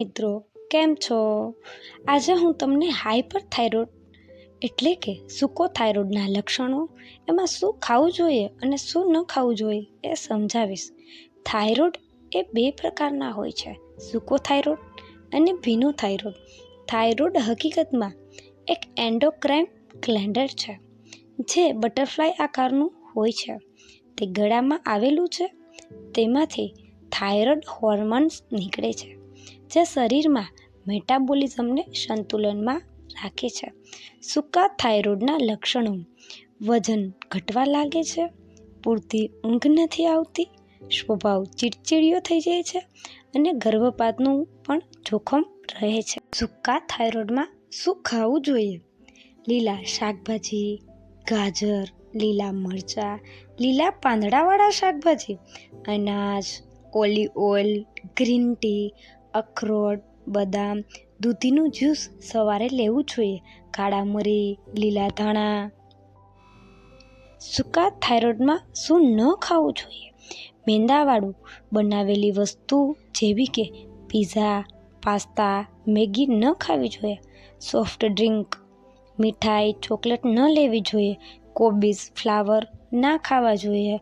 મિત્રો, કેમ છો? આજે હું તમને હાઈપર થાઇરોઇડ એટલે કે સૂકો થાઇરોઇડના લક્ષણો, એમાં શું ખાવું જોઈએ અને શું ન ખાવું જોઈએ એ સમજાવીશ. થાઇરોઇડ એ બે પ્રકારના હોય છે સૂકો થાઇરોઇડ અને ભીનો થાઇરોઇડ થાઇરોઇડ હકીકતમાં એક એન્ડોક્રાઇન ગ્લેન્ડર છે, જે બટરફ્લાય આકારનું હોય છે. તે ગળામાં આવેલું છે, તેમાંથી થાઇરોઇડ હોર્મોન્સ નીકળે છે. જે શરીરમાં મેટાબોલિઝમને સંતુલનમાં રાખે છે. સૂકા થાઇરોઇડના લક્ષણો વજન ઘટવા લાગે છે, પૂરતી ઊંઘ નથી આવતી, સ્વભાવ ચીડચીડિયો થઈ જાય છે અને ગર્ભપાતનું પણ જોખમ રહે છે. સૂકા થાઇરોઇડમાં શું ખાવું જોઈએ? લીલા શાકભાજી, ગાજર, લીલા મરચાં, લીલા પાંદડાવાળા શાકભાજી, અનાજ, ઓલી ઓઇલ ગ્રીન ટી અખરોટ, બદામ, દૂધીનું જ્યુસ સવારે લેવું જોઈએ. કાળા મરી, લીલા ધાણા. સૂકા થાઇરોઇડમાં શું ન ખાવું જોઈએ? મેંદાવાળું બનાવેલી વસ્તુ જેવી કે પીઝા, પાસ્તા, મેગી ન ખાવી જોઈએ. સોફ્ટ ડ્રિંક, મીઠાઈ, ચોકલેટ ન લેવી જોઈએ. કોબીઝ ફ્લાવર ના ખાવા જોઈએ.